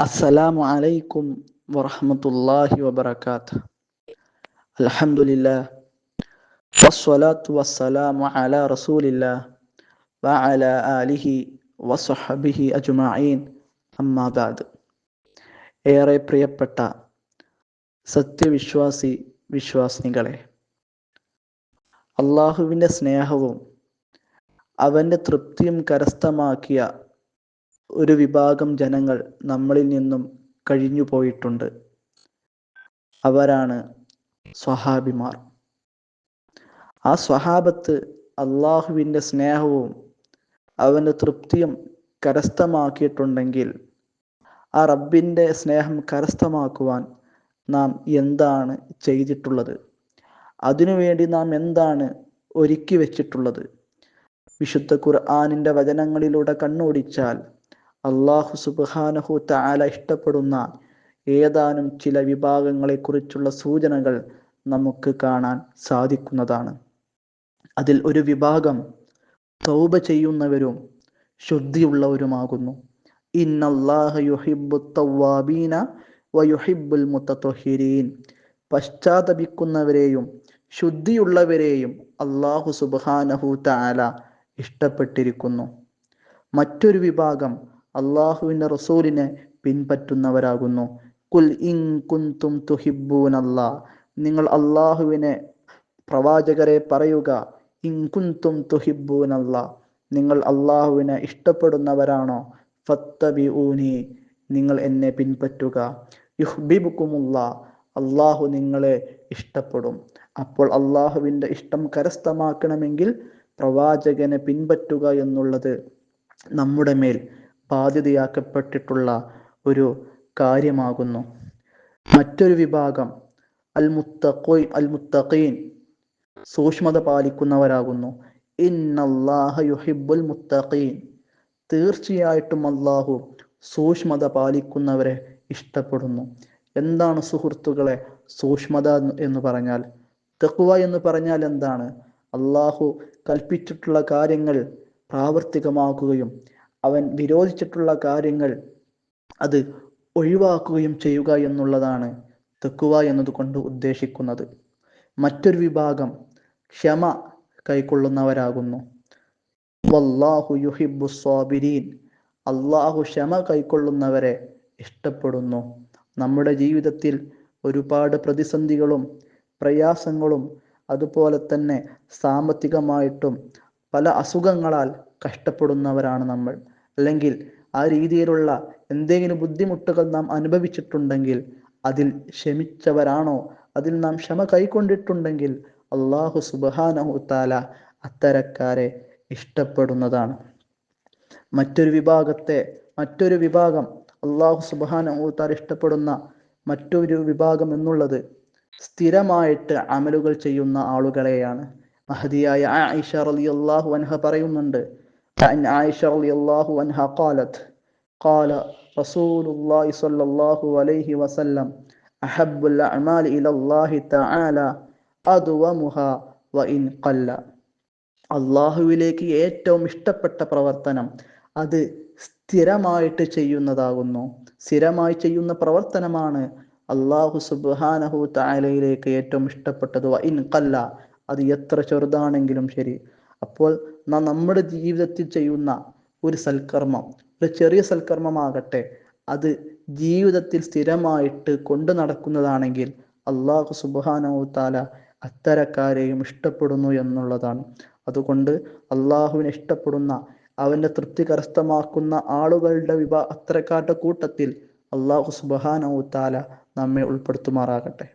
അസ്സലാമു അലൈക്കും വറഹമത്തല്ലാഹി വബറകാത്ത് അലഹമുല്ല വസ്സലാത്തു വസ്സലാമു അലാ റസൂലില്ല വ ആലിഹി അലിഹി വസ്ഹബിഹി അജുമായീൻ അമ്മാബാദ് ഏറെ പ്രിയപ്പെട്ട സത്യവിശ്വാസി വിശ്വാസിനികളെ അള്ളാഹുവിന്റെ സ്നേഹവും അവന്റെ തൃപ്തിയും കരസ്ഥമാക്കിയ ഒരു വിഭാഗം ജനങ്ങൾ നമ്മളിൽ നിന്നും കഴിഞ്ഞു പോയിട്ടുണ്ട്. അവരാണ് സ്വഹാബിമാർ. ആ സ്വഹാബത്ത് അള്ളാഹുവിന്റെ സ്നേഹവും അവന്റെ തൃപ്തിയും കരസ്ഥമാക്കിയിട്ടുണ്ടെങ്കിൽ ആ റബ്ബിന്റെ സ്നേഹം കരസ്ഥമാക്കുവാൻ നാം എന്താണ് ചെയ്തിട്ടുള്ളത്? അതിനുവേണ്ടി നാം എന്താണ് ഒരുക്കി വെച്ചിട്ടുള്ളത്? വിശുദ്ധ ഖുർആാനിന്റെ വചനങ്ങളിലൂടെ കണ്ണോടിച്ചാൽ അള്ളാഹു സുബാനഹു താല ഇഷ്ടപ്പെടുന്ന ഏതാനും ചില വിഭാഗങ്ങളെക്കുറിച്ചുള്ള സൂചനകൾ നമുക്ക് കാണാൻ സാധിക്കുന്നതാണ്. അതിൽ ഒരു വിഭാഗം തൗബ ചെയ്യുന്നവരും ശുദ്ധിയുള്ളവരുമാകുന്നു. ഇന്നല്ലാഹ യുഹിബ്ബു തവ്വാബീന വയുഹിബ്ബുൽ മുത്തത്തൊഹിരീൻ പശ്ചാത്തപിക്കുന്നവരെയും ശുദ്ധിയുള്ളവരെയും അള്ളാഹു സുബാനഹു താല ഇഷ്ടപ്പെട്ടിരിക്കുന്നു. മറ്റൊരു വിഭാഗം അള്ളാഹുവിന്റെ റസൂലിനെ പിൻപറ്റുന്നവരാകുന്നു. കുൽ ഇൻ കുന്തും തുഹിബൂൻ അല്ലാ നിങ്ങൾ അള്ളാഹുവിനെ പ്രവാചകരെ പറയുക ഇൻ കുന്തും തുഹിബൂൻ അല്ലാ നിങ്ങൾ അള്ളാഹുവിനെ ഇഷ്ടപ്പെടുന്നവരാണോ? ഫത്തബി ഊനി നിങ്ങൾ എന്നെ പിൻപറ്റുക. യുഹ്ബിബുക്കുമുള്ള അള്ളാഹു നിങ്ങളെ ഇഷ്ടപ്പെടും. അപ്പോൾ അള്ളാഹുവിന്റെ ഇഷ്ടം കരസ്ഥമാക്കണമെങ്കിൽ പ്രവാചകനെ പിൻപറ്റുക എന്നുള്ളത് നമ്മുടെ മേൽ ബാധ്യതയാക്കപ്പെട്ടിട്ടുള്ള ഒരു കാര്യമാകുന്നു. മറ്റൊരു വിഭാഗം അൽ മുത്തഖോയ് അൽ മുത്തഖീൻ സൂക്ഷ്മത പാലിക്കുന്നവരാകുന്നു. ഇന്നല്ലാഹ മുത്തഖീൻ. തീർച്ചയായിട്ടും അള്ളാഹു സൂക്ഷ്മത പാലിക്കുന്നവരെ ഇഷ്ടപ്പെടുന്നു. എന്താണ് സുഹൃത്തുക്കളെ സൂക്ഷ്മത എന്ന് പറഞ്ഞാൽ? തെക്കുവ എന്ന് പറഞ്ഞാൽ എന്താണ്? അള്ളാഹു കൽപ്പിച്ചിട്ടുള്ള കാര്യങ്ങൾ പ്രാവർത്തികമാക്കുകയും അവൻ വിരോധിച്ചിട്ടുള്ള കാര്യങ്ങൾ അത് ഒഴിവാക്കുകയും ചെയ്യുക എന്നുള്ളതാണ് തെക്കുവ എന്നതുകൊണ്ട് ഉദ്ദേശിക്കുന്നത്. മറ്റൊരു വിഭാഗം ക്ഷമ കൈക്കൊള്ളുന്നവരാകുന്നു. വല്ലാഹു യുഹിബു സ്വാബിരീൻ അള്ളാഹു ക്ഷമ കൈക്കൊള്ളുന്നവരെ ഇഷ്ടപ്പെടുന്നു. നമ്മുടെ ജീവിതത്തിൽ ഒരുപാട് പ്രതിസന്ധികളും പ്രയാസങ്ങളും അതുപോലെ തന്നെ സാമ്പത്തികമായിട്ടും പല അസുഖങ്ങളാൽ കഷ്ടപ്പെടുന്നവരാണ് നമ്മൾ. അല്ലെങ്കിൽ ആ രീതിയിലുള്ള എന്തെങ്കിലും ബുദ്ധിമുട്ടുകൾ നാം അനുഭവിച്ചിട്ടുണ്ടെങ്കിൽ അതിൽ ക്ഷമിച്ചവരാണോ? അതിൽ നാം ക്ഷമ കൈക്കൊണ്ടിട്ടുണ്ടെങ്കിൽ അള്ളാഹു സുബാനഹു താല അത്തരക്കാരെ ഇഷ്ടപ്പെടുന്നതാണ്. മറ്റൊരു വിഭാഗത്തെ മറ്റൊരു വിഭാഗം അള്ളാഹു സുബാനഹു താല ഇഷ്ടപ്പെടുന്ന മറ്റൊരു വിഭാഗം എന്നുള്ളത് സ്ഥിരമായിട്ട് അമലുകൾ ചെയ്യുന്ന ആളുകളെയാണ്. മഹദിയായ ആയിഷ റളിയല്ലാഹു അൻഹ പറയുന്നുണ്ട് عن عائشة رضي الله عنها قالت قال رسول الله صلى الله عليه وسلم أحب الأعمال إلى الله تعالى أدومها وإن قل അള്ളാഹുവിലേക്ക് ഏറ്റവും ഇഷ്ടപ്പെട്ട പ്രവർത്തനം അത് സ്ഥിരമായിട്ട് ചെയ്യുന്നതാകുന്നു സ്ഥിരമായി ചെയ്യുന്ന പ്രവർത്തനമാണ് അള്ളാഹു സുബാനഹു താലയിലേക്ക് ഏറ്റവും ഇഷ്ടപ്പെട്ടത് ഇൻ കല്ല അത് എത്ര ചെറുതാണെങ്കിലും ശരി അപ്പോൾ നാം നമ്മുടെ ജീവിതത്തിൽ ചെയ്യുന്ന ഒരു സൽക്കർമ്മം ഒരു ചെറിയ സൽക്കർമ്മമാകട്ടെ അത് ജീവിതത്തിൽ സ്ഥിരമായിട്ട് കൊണ്ടു നടക്കുന്നതാണെങ്കിൽ അള്ളാഹു സുബാനഹു താല അത്തരക്കാരെയും ഇഷ്ടപ്പെടുന്നു എന്നുള്ളതാണ്. അതുകൊണ്ട് അള്ളാഹുവിനെ ഇഷ്ടപ്പെടുന്ന അവന്റെ തൃപ്തി കരസ്ഥമാക്കുന്ന ആളുകളുടെ വിവാ അത്തരക്കാരുടെ കൂട്ടത്തിൽ അള്ളാഹു സുബാനഹു താല നമ്മെ ഉൾപ്പെടുത്തുമാറാകട്ടെ.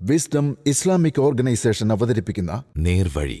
വിസ്ഡം ഇസ്ലാമിക് ഓർഗനൈസേഷൻ അവതരിപ്പിക്കുന്ന നേർവഴി.